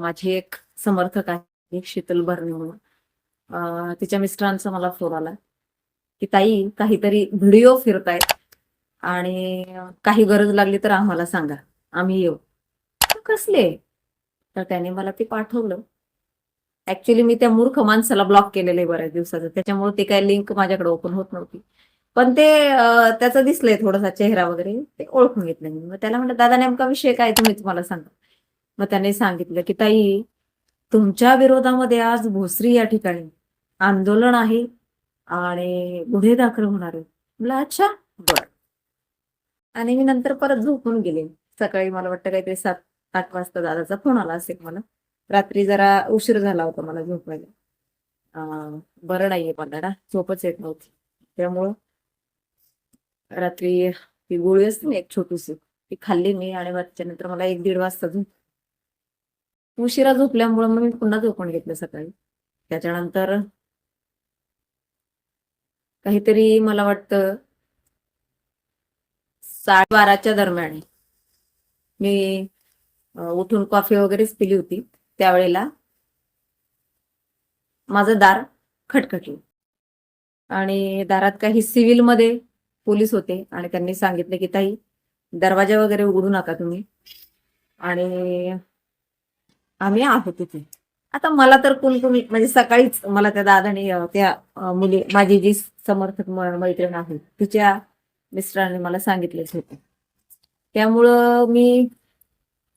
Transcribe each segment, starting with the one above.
माझी एक समर्थक आहे शीतल भरणे म्हणून. तिच्या मिस्टरांचा मला फोन आला की ताई काहीतरी व्हिडिओ फिरतायत आणि काही गरज लागली तर आम्हाला सांगा. आम्ही येऊ. कसले? तर त्याने मला ते पाठवलं. ऍक्च्युली मी त्या मूर्ख माणसाला ब्लॉक केलेलं आहे बऱ्याच दिवसाचं. त्याच्यामुळे ते काय लिंक माझ्याकडे ओपन होत नव्हती. पण ते त्याचं दिसलंय थोडासा चेहरा वगैरे ते ओळखून घेतलं मी. मग त्याला म्हटलं दादा नेमका विषय काय तुम्हीच मला सांगा. मग त्याने सांगितलं की ताई तुमच्या विरोधामध्ये आज भोसरी या ठिकाणी आंदोलन आहे आणि गुन्हे दाखल होणार आहे अच्छा बर. आणि मी नंतर परत झोपून गेले. सकाळी मला वाटतं काहीतरी सात आठ वाजता दादाचा फोन आला असेल मला. रात्री जरा उशीर झाला होता मला झोपायला बरं नाहीये मला ना झोपच येत नव्हती. त्यामुळं रात्री ती गोळी असते ना एक छोटीशी ती खाल्ली मी आणि वाटच्या नंतर मला एक दीड वाजता झोप उशिरा झोपल्यामुळं मग मी पुन्हा झोपून घेतलं सकाळी. त्याच्यानंतर काहीतरी मला वाटतं साडेबाराच्या दरम्यान मी उठून कॉफी वगैरेच पिली होती. त्यावेळेला माझं दार खटखटलं. आणि दारात काही सिव्हिलमध्ये पोलीस होते आणि त्यांनी सांगितले की ताई दरवाजा वगैरे उघडू नका तुम्ही. आणि आम्ही आहोत तिथे आता मला तर कोण कोणी म्हणजे सकाळीच मला त्या दादाने त्या मुली माझी जी समर्थक मैत्रीण आहे तिच्या मिस्टरांनी मला सांगितलेच होते. त्यामुळं मी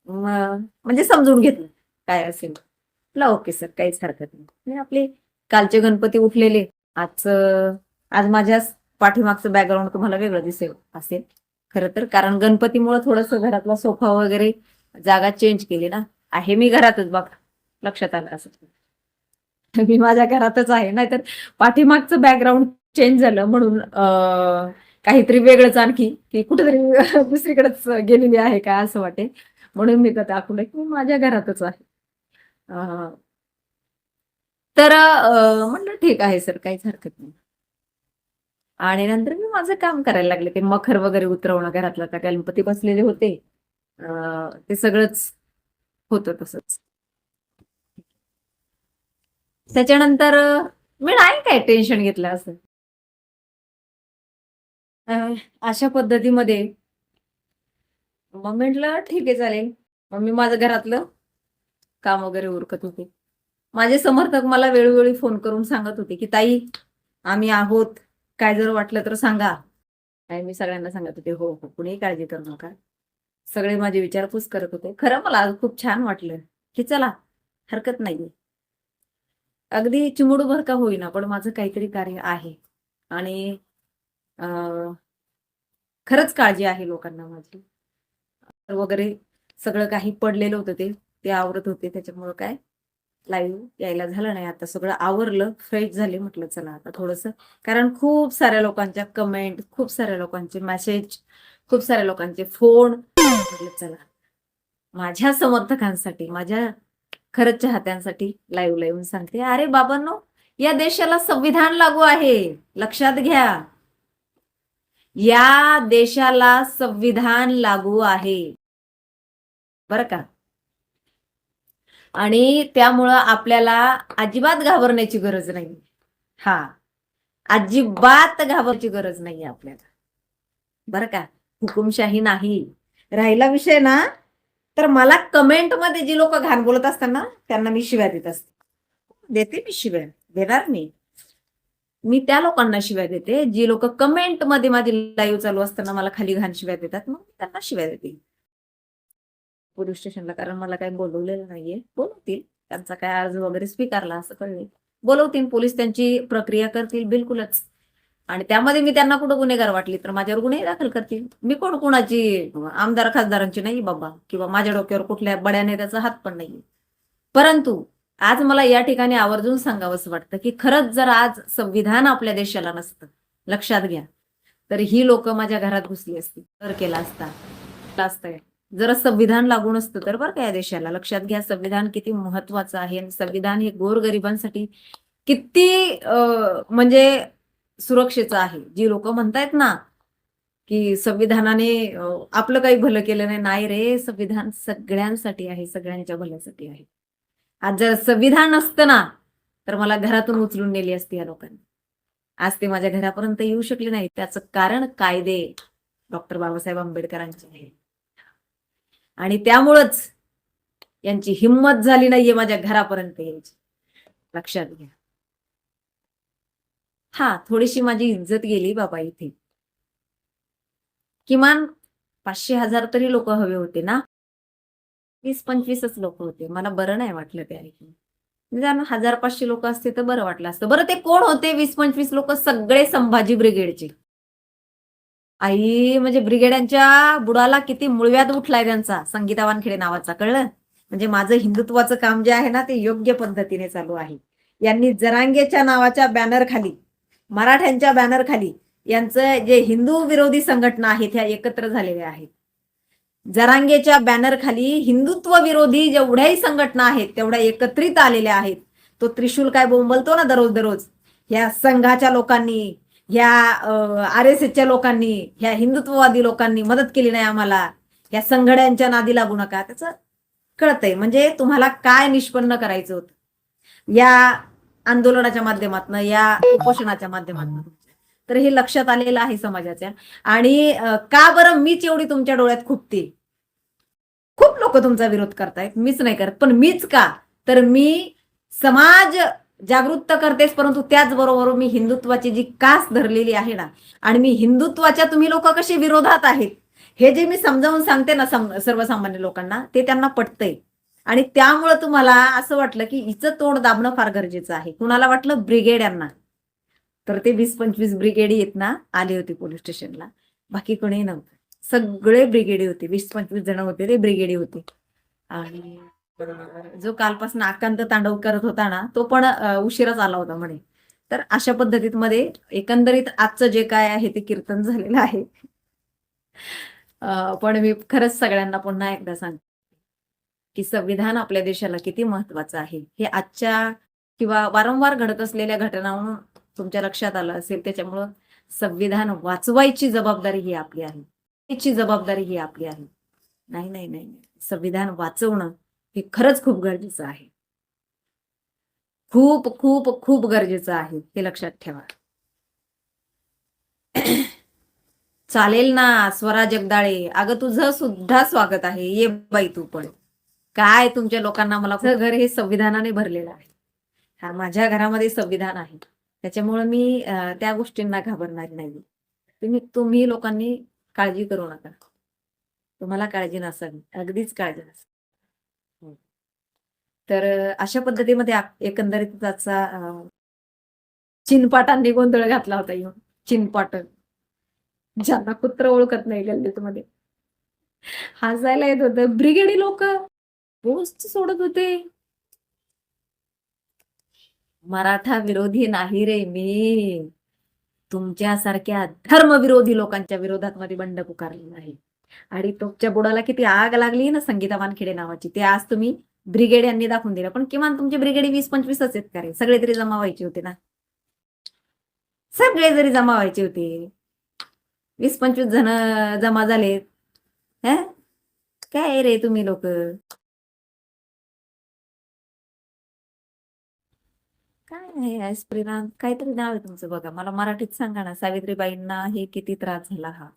म्हणजे समजून घेतलं काय असेल. म्हटलं ओके सर काहीच हरकत नाही. आपले कालचे गणपती उठलेले. आज आज माझ्या पाठीमागचं बॅकग्राऊंड तुम्हाला वेगळं दिसेल असेल. खरं तर कारण गणपतीमुळे थोडस घरातला सोफा वगैरे जागा चेंज केली ना. आहे मी घरातच बघा लक्षात आलं असं. मी माझ्या घरातच आहे नाहीतर पाठीमागचं बॅकग्राऊंड चेंज झालं म्हणून काहीतरी वेगळंच आणखी की कुठेतरी दुसरीकडेच गेलेली आहे का असं वाटेल म्हणून मी तर दाखवलं की मी माझ्या घरातच आहे. तर म्हणलं ठीक आहे सर काहीच हरकत नाही. आणि नंतर मी माझं काम करायला लागले ते मखर वगैरे उतरवणं घरातला त्या गणपती बसलेले होते. ते सगळंच होतं तसंच. त्याच्यानंतर मी नाही काय टेन्शन घेतलं असं. अशा पद्धतीमध्ये. मग म्हटलं ठीक आहे चालेल. मग मी माझं घरातलं काम वगैरे उरकत होते. माझे समर्थक मला वेळोवेळी फोन करून सांगत होते की ताई आम्ही आहोत. काय जर वाटलं तर सांगा. आणि मी सगळ्यांना सांगत होते हो हो कुणीही काळजी करू नका. सगळे माझे विचारपूस करत होते. खरं मला खूप छान वाटलं की चला हरकत नाहीये. अगदी चिमुडूभर का होईना पण माझं काहीतरी कार्य आहे. आणि खरंच काळजी आहे लोकांना माझी. वगैरे सगळं काही पडलेलं होतं ते ते आवरत होते. त्याच्यामुळं काय? लाईव्ह यायला झालं नाही. आता सगळं आवरलं फ्रेश झाले म्हटलं चला आता थोडस. कारण खूप साऱ्या लोकांच्या कमेंट खूप साऱ्या लोकांचे मेसेज खूप साऱ्या लोकांचे फोन चला. माझ्या समर्थकांसाठी माझ्या खरंच चाहत्यांसाठी लाईव्ह लाईव्ह सांगते. अरे बाबांनो या देशाला संविधान लागू आहे. लक्षात घ्या. या देशाला संविधान लागू आहे. बर का? आणि त्यामुळं आपल्याला अजिबात घाबरण्याची गरज नाही. हा. अजिबात घाबरण्याची गरज नाही आपल्याला. बरं का? हुकुमशाही नाही. राहिला विषय ना तर मला कमेंटमध्ये जी लोक घाण बोलत असतात ना त्यांना मी शिव्या देत असते. देते मी शिव्या देणार मी. मी त्या लोकांना शिव्या देते जी लोक कमेंटमध्ये माझी लाईव्ह चालू असताना मला खाली घाण शिव्या देतात मग त्यांना शिव्या देते. पोलीस स्टेशनला कारण मला काही बोलवलेलं नाहीये. बोलवतील. त्यांचा काय अर्ज वगैरे स्वीकारला असं कळले. बोलवतील. पोलीस त्यांची प्रक्रिया करतील. बिलकुलच. आणि त्यामध्ये मी त्यांना कुठं गुन्हेगार वाटली तर माझ्यावर गुन्हे दाखल करतील. मी कोण कोणाची आमदार खासदारांची नाही बाबा किंवा माझ्या डोक्यावर कुठल्या बड्या नेत्याचा हात पण नाही परंतु आज मला या ठिकाणी आवर्जून सांगावंसं वाटतं की खरंच जर आज संविधान आपल्या देशाला नसतं लक्षात घ्या. तर ही लोक माझ्या घरात घुसली असती तर केला असता असतंय असतं. जर संविधान लागू नसतं तर बरं का या देशाला. लक्षात घ्या संविधान किती महत्वाचं आहे आणि संविधान हे गोरगरिबांसाठी किती म्हणजे सुरक्षेचं आहे. जी लोक म्हणतायत ना की संविधानाने आपलं काही भलं केलं नाही नाही रे संविधान सगळ्यांसाठी आहे सगळ्यांच्या भल्यासाठी आहे. आज जर संविधान असतं ना तर मला घरातून उचलून नेली असती या लोकांनी. आज ते माझ्या घरापर्यंत येऊ शकले नाही त्याचं कारण कायदे डॉक्टर बाबासाहेब आंबेडकरांचे आहे. आणि त्यामुळंच यांची हिंमत झाली नाहीये माझ्या घरापर्यंत यायची. लक्षात घ्या. हा थोडीशी माझी इज्जत गेली बाबा इथे. किमान पाचशे हजार तरी लोक हवे होते ना? वीस पंचवीसच लोक होते. मला बरं नाही वाटलं ते ऐकून. म्हणजे हजार पाचशे लोक असते तर बरं वाटलं असतं. बरं ते कोण होते? वीस पंचवीस लोक सगळे संभाजी ब्रिगेडचे. आई म्हणजे ब्रिगेडांच्या बुडाला किती मुळव्यात उठलाय त्यांचा. संगीता वानखेडे नावाचा कळलं? म्हणजे माझं हिंदुत्वाचं काम जे आहे ना ते योग्य पद्धतीने चालू आहे. यांनी जरांगेच्या नावाच्या बॅनर खाली मराठ्यांच्या बॅनर खाली यांचं जे हिंदू विरोधी संघटना आहेत ह्या एकत्र झालेल्या आहेत. जरांगेच्या बॅनर खाली हिंदुत्व विरोधी जेवढ्याही संघटना आहेत तेवढ्या एकत्रित आलेल्या आहेत. तो त्रिशूल काय बोंबलतो ना दररोज दररोज? ह्या संघाच्या लोकांनी ह्या आर एस एसच्या लोकांनी ह्या हिंदुत्ववादी लोकांनी मदत केली नाही आम्हाला. ह्या संघड्यांच्या नादी लागू नका. त्याचं कळतंय. म्हणजे तुम्हाला काय निष्पन्न करायचं होतं? या आंदोलनाच्या माध्यमातून या उपोषणाच्या माध्यमातून. तर हे लक्षात आलेलं आहे समाजाच्या. आणि का बरं मीच एवढी तुमच्या डोळ्यात खुपते? खूप लोक तुमचा विरोध करतायत. मीच नाही करत. पण मीच का? तर मी समाज जागृत करतेच परंतु त्याचबरोबर मी हिंदुत्वाची जी कास धरलेली आहे ना आणि मी हिंदुत्वाच्या तुम्ही लोक कसे विरोधात आहेत? हे जे मी समजावून सांगते ना सर्वसामान्य लोकांना ते त्यांना पटतंय. आणि त्यामुळं तुम्हाला असं वाटलं की हिचं तोंड दाबणं फार गरजेचं आहे. कुणाला वाटलं? ब्रिगेड यांना. तर ते वीस पंचवीस ब्रिगेड येत ना आले होते पोलीस स्टेशनला. बाकी कोणी नव्हतं. सगळे ब्रिगेडी होते. वीस पंचवीस जण होते ते ब्रिगेडी होते. आणि जो कालपासून आकांत तांडव करत होता ना तो पण उशिराच आला होता म्हणे. तर अशा पद्धतीत मध्ये एकंदरीत आजचं जे काय आहे ते कीर्तन झालेलं आहे. पण मी खरंच सगळ्यांना पुन्हा एकदा सांगते. की संविधान आपल्या देशाला किती महत्वाचं आहे? हे आजच्या किंवा वारंवार घडत असलेल्या घटनांवरून तुमच्या लक्षात आलं असेल त्याच्यामुळं संविधान वाचवायची जबाबदारी ही आपली आहे. त्याची जबाबदारी ही आपली आहे. नाही नाही नाही नाही. संविधान वाचवणं हे खरंच खूप गरजेचं आहे. खूप खूप खूप गरजेचं आहे. हे लक्षात ठेवा. चालेल ना स्वरा जगदाळे अगं तुझं सुद्धा स्वागत आहे. ये बाई तू पण. काय तुमच्या लोकांना मला घर हे संविधानाने भरलेलं आहे. हा माझ्या घरामध्ये संविधान आहे. त्याच्यामुळे मी त्या गोष्टींना घाबरणार नाही. तुम्ही तुम्ही लोकांनी काळजी करू नका. तुम्हाला काळजी नसावी अगदीच काळजी नसावी तर अं, अशा पद्धतीमध्ये एकंदरीत त्याचा चिनपाटांनी गोंधळ घातला होता येऊन. चिनपाट. ज्यांना कुत्र ओळखत नाही गल्लीत मध्ये हसायला येत होतं. ब्रिगेडी लोक. पोस्ट सोडत होते. मराठा विरोधी नाही रे मी. तुमच्यासारख्या धर्मविरोधी लोकांच्या विरोधात मध्ये बंड पुकारलेला आहे आणि तुमच्या बुडाला किती आग लागली ना संगीता वानखेडे नावाची. ते आज तुम्ही ब्रिगेड यांनी दाखवून दिलं. पण किमान तुमचे ब्रिगेड वीस पंचवीसच आहेत का रे? सगळे तरी जमा व्हायचे होते ना. सगळे जरी जमा व्हायचे होते. वीस पंचवीस जण जमा झालेत. काय रे तुम्ही लोक? काय आहे काहीतरी नाव आहे तुमचं बघा. मला मराठीत सांगा ना सावित्रीबाईंना हे किती त्रास झाला हा.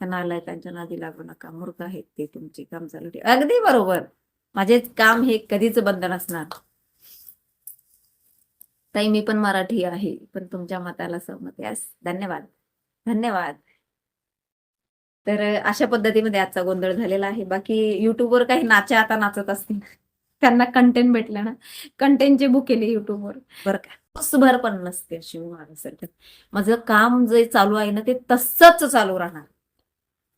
त्यांना आलाय त्यांच्या नादी लागू नका. मूर्ख आहेत ते तुमची काम चालू ठेव अगदी बरोबर. माझे काम हे कधीच बंद नसणार. ताई मी पण मराठी आहे पण तुमच्या मताला सहमत यास धन्यवाद. धन्यवाद. तर अशा पद्धतीमध्ये आजचा गोंधळ झालेला आहे. बाकी युट्यूबवर काही नाच्या आता नाचत असतील. त्यांना कंटेंट भेटलं ना कंटेंटचे बुक केले युट्यूबवर बरं का? भर पण नसते अशी मी माझं काम जे चालू आहे ना ते तसंच चालू राहणार.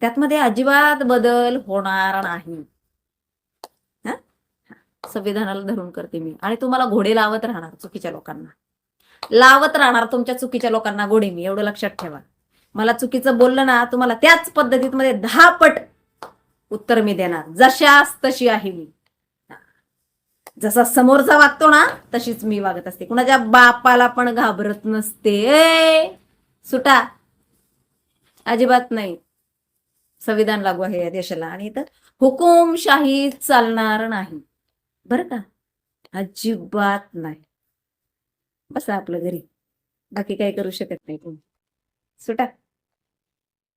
त्यात मध्ये अजिबात बदल होणार नाही. संविधानाला धरून करते मी. आणि तुम्हाला घोडे लावत राहणार चुकीच्या लोकांना. लावत राहणार तुमच्या चुकीच्या लोकांना घोडे मी एवढं लक्षात ठेवा. मला चुकीचं बोललं ना तुम्हाला त्याच पद्धतीत मध्ये दहा पट उत्तर मी देणार. जशास तशी आहे मी. जसा समोरचा वागतो ना तशीच मी वागत असते. कुणाच्या बापाला पण घाबरत नसते. ए, सुटा. अजिबात नाही. संविधान लागू आहे या देशाला. आणि इथं हुकुमशाही चालणार नाही. बरं का? अजिबात नाही. बसा आपलं घरी. बाकी काही करू शकत नाही तुम्ही. सुटा.